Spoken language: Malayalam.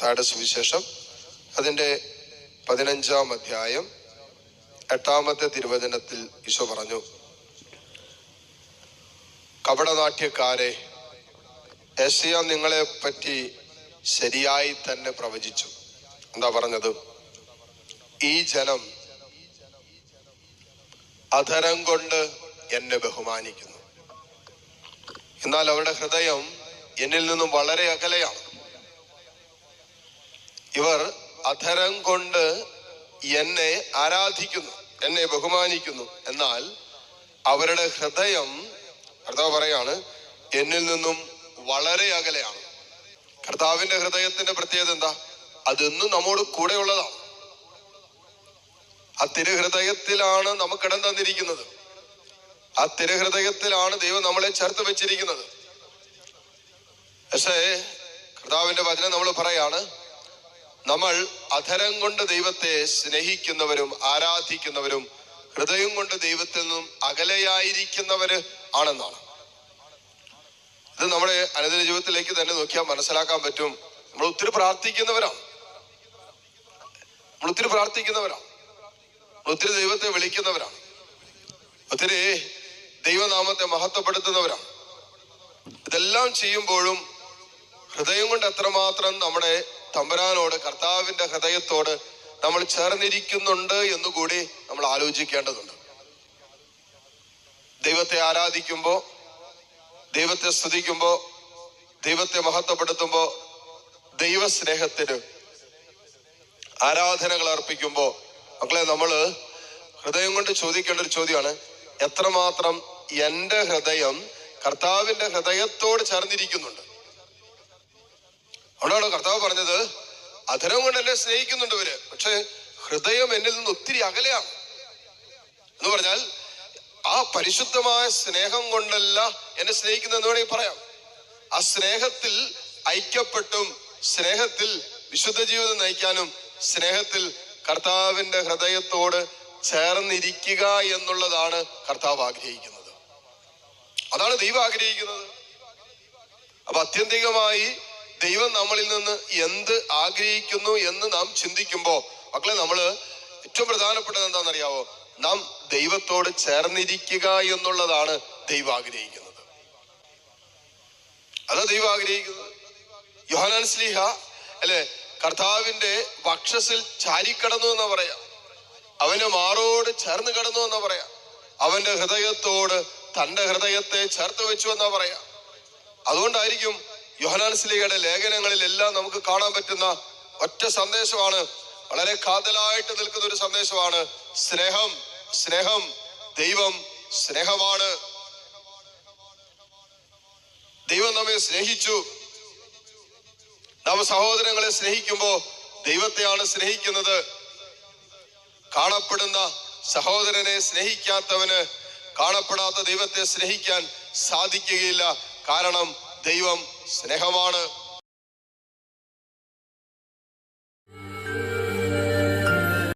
മത്തായുടെ സുവിശേഷം അതിന്റെ പതിനഞ്ചാം അധ്യായം എട്ടാമത്തെ തിരുവചനത്തിൽ ഈശോ പറഞ്ഞു കപടനാട്യക്കാരെ ഏഷ്യ നിങ്ങളെ പറ്റി ശരിയായി തന്നെ പ്രവചിച്ചു. എന്താ പറഞ്ഞത്? ഈ ജനം അധരം കൊണ്ട് എന്നെ ബഹുമാനിക്കുന്നു. എന്നാൽ അവരുടെ ഹൃദയം എന്നിൽ നിന്നും വളരെ അകലെയാണ്. ഇവർ അധരം കൊണ്ട് എന്നെ ആരാധിക്കുന്നു എന്നെ ബഹുമാനിക്കുന്നു. എന്നാൽ അവരുടെ ഹൃദയം കർത്താവ് പറയാണ് എന്നിൽ നിന്നും വളരെ അകലെയാണ്. കർത്താവിന്റെ ഹൃദയത്തിന്റെ പ്രത്യേകത എന്താ? അതെന്നും നമ്മോട് കൂടെ ഉള്ളതാണ് ആ തിരുഹൃദയത്തിലാണ് നമുക്ക് ഇടം തന്നിരിക്കുന്നത്. ആ തിരുഹൃദയത്തിലാണ് ദൈവം നമ്മളെ ചേർത്ത് വെച്ചിരിക്കുന്നത്. പക്ഷേ കർത്താവിന്റെ വചനം നമ്മൾ പറയാണ് നമ്മൾ അധരം കൊണ്ട് ദൈവത്തെ സ്നേഹിക്കുന്നവരും ആരാധിക്കുന്നവരും ഹൃദയം കൊണ്ട് ദൈവത്തിൽ നിന്നും അകലെയായിരിക്കുന്നവര് ആണെന്നാണ്. ഇത് നമ്മുടെ അനുദിന ജീവിതത്തിലേക്ക് തന്നെ നോക്കിയാൽ മനസ്സിലാക്കാൻ പറ്റും. നമ്മൾ ഒത്തിരി പ്രാർത്ഥിക്കുന്നവരാണ്. നമ്മൾ ഒത്തിരി പ്രാർത്ഥിക്കുന്നവരാണ്. ഒത്തിരി ദൈവത്തെ വിളിക്കുന്നവരാണ്. ഒത്തിരി ദൈവനാമത്തെ മഹത്വപ്പെടുത്തുന്നവരാണ്. ഇതെല്ലാം ചെയ്യുമ്പോഴും ഹൃദയം കൊണ്ട് എത്രമാത്രം നമ്മുടെ തമ്പുരാനോട് കർത്താവിന്റെ ഹൃദയത്തോട് നമ്മൾ ചേർന്നിരിക്കുന്നുണ്ട് എന്നുകൂടി നമ്മൾ ആലോചിക്കേണ്ടതുണ്ട്. ദൈവത്തെ ആരാധിക്കുമ്പോൾ ദൈവത്തെ സ്തുതിക്കുമ്പോൾ ദൈവത്തെ മഹത്വപ്പെടുത്തുമ്പോൾ ദൈവസ്നേഹത്തിന് ആരാധനകൾ അർപ്പിക്കുമ്പോൾ മക്കളെ നമ്മൾ ഹൃദയം കൊണ്ട് ചോദിക്കേണ്ട ഒരു ചോദ്യമാണ് എത്രമാത്രം എന്റെ ഹൃദയം കർത്താവിന്റെ ഹൃദയത്തോട് ചേർന്നിരിക്കുന്നുണ്ട്? അതുകൊണ്ടാണ് കർത്താവ് പറഞ്ഞത് അധരം കൊണ്ട് എന്നെ സ്നേഹിക്കുന്നുണ്ട് ഇവർ. പക്ഷെ ഹൃദയം എന്നിൽ നിന്ന് ഒത്തിരി അകലെയാണ്. എന്ന് പറഞ്ഞാൽ ആ പരിശുദ്ധമായ സ്നേഹം കൊണ്ടല്ല എന്നെ സ്നേഹിക്കുന്നതെന്ന് വേണമെങ്കിൽ പറയാം. ആ സ്നേഹത്തിൽ ഐക്യപ്പെട്ടും സ്നേഹത്തിൽ വിശുദ്ധ ജീവിതം നയിക്കാനും സ്നേഹത്തിൽ കർത്താവിന്റെ ഹൃദയത്തോട് ചേർന്നിരിക്കുക എന്നുള്ളതാണ് കർത്താവ് ആഗ്രഹിക്കുന്നത്. അതാണ് ദൈവം ആഗ്രഹിക്കുന്നത്. അപ്പൊ അത്യന്തികമായി ദൈവം നമ്മളിൽ നിന്ന് എന്ത് ആഗ്രഹിക്കുന്നു എന്ന് നാം ചിന്തിക്കുമ്പോൾ മക്കളെ നമ്മൾ ഏറ്റവും പ്രധാനപ്പെട്ടത് എന്താണെന്നറിയാവോ? നാം ദൈവത്തോട് ചേർന്നിരിക്കുക എന്നുള്ളതാണ് ദൈവം ആഗ്രഹിക്കുന്നത്. അതാ ദൈവം ആഗ്രഹിക്കുന്നത്. യോഹനാൻ സ്ലീഹ അല്ലെ? കർത്താവിന്റെ വക്ഷസിൽ ചാരിക്കടന്നു എന്ന് പറയാ. അവന്റെ മാറോട് ചേർന്ന് കടന്നു എന്ന് പറയാ. അവന്റെ ഹൃദയത്തോട് തന്റെ ഹൃദയത്തെ ചേർത്ത് വെച്ചു എന്നാ പറയാ. അതുകൊണ്ടായിരിക്കും യോഹനാൻ ലേഖനങ്ങളിൽ ലേഖനങ്ങളിലെല്ലാം നമുക്ക് കാണാൻ പറ്റുന്ന ഒറ്റ സന്ദേശമാണ്. വളരെ കാതലായിട്ട് നിൽക്കുന്ന ഒരു സന്ദേശമാണ്. സ്നേഹം സ്നേഹം ദൈവം സ്നേഹമാണ്. ദൈവം നമ്മെ സ്നേഹിച്ചു. നാം സഹോദരങ്ങളെ സ്നേഹിക്കുമ്പോ ദൈവത്തെയാണ് സ്നേഹിക്കുന്നത്. കാണപ്പെടുന്ന സഹോദരനെ സ്നേഹിക്കാത്തവന് കാണപ്പെടാത്ത ദൈവത്തെ സ്നേഹിക്കാൻ സാധിക്കുകയില്ല. കാരണം ദൈവം സ്നേഹമാണ്.